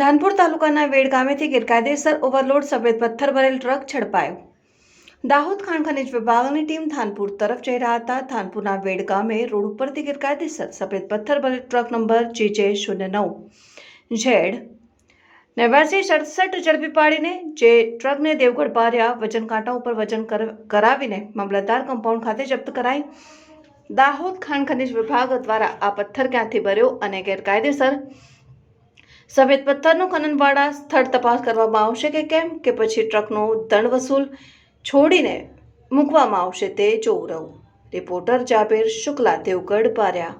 ધાનપુર તાલુકાના વેડ ગામેથી ગેરકાયદેસર ઓવરલોડ સફેદ પથ્થર ભરેલ ટ્રક ઝડપાયો દાહોદ ખાણ ખનિજ વિભાગની ટીમ ધાનપુર તરફ જઈ રહ્યા હતા. ધાનપુરના વેડ ગામે રોડ ઉપરથી ગેરકાયદેસર સફેદ પથ્થર ભરેલ ટ્રક નંબર જીજે શૂન્ય નવ, ઝેડ, નેવ્યાસી, સડસઠ ઝડપી પાડીને જે ટ્રકને દેવગઢ પાર્યા વજન કાંટા ઉપર વજન કર- કરાવીને મામલતદાર કમ્પાઉન્ડ ખાતે જપ્ત કરાઈ. દાહોદ ખાણ ખનિજ વિભાગ દ્વારા આ પથ્થર ક્યાંથી ભર્યો અને ગેરકાયદેસર સફેદ પથ્થરનું ખનનવાળા સ્થળ તપાસ કરવામાં આવશે કે કેમ? કે પછી ટ્રકનો દંડ વસૂલ છોડીને મૂકવામાં આવશે તે જોવું રહ્યું. રિપોર્ટર જાબેર શુક્લા, દેવગઢ બાર્યા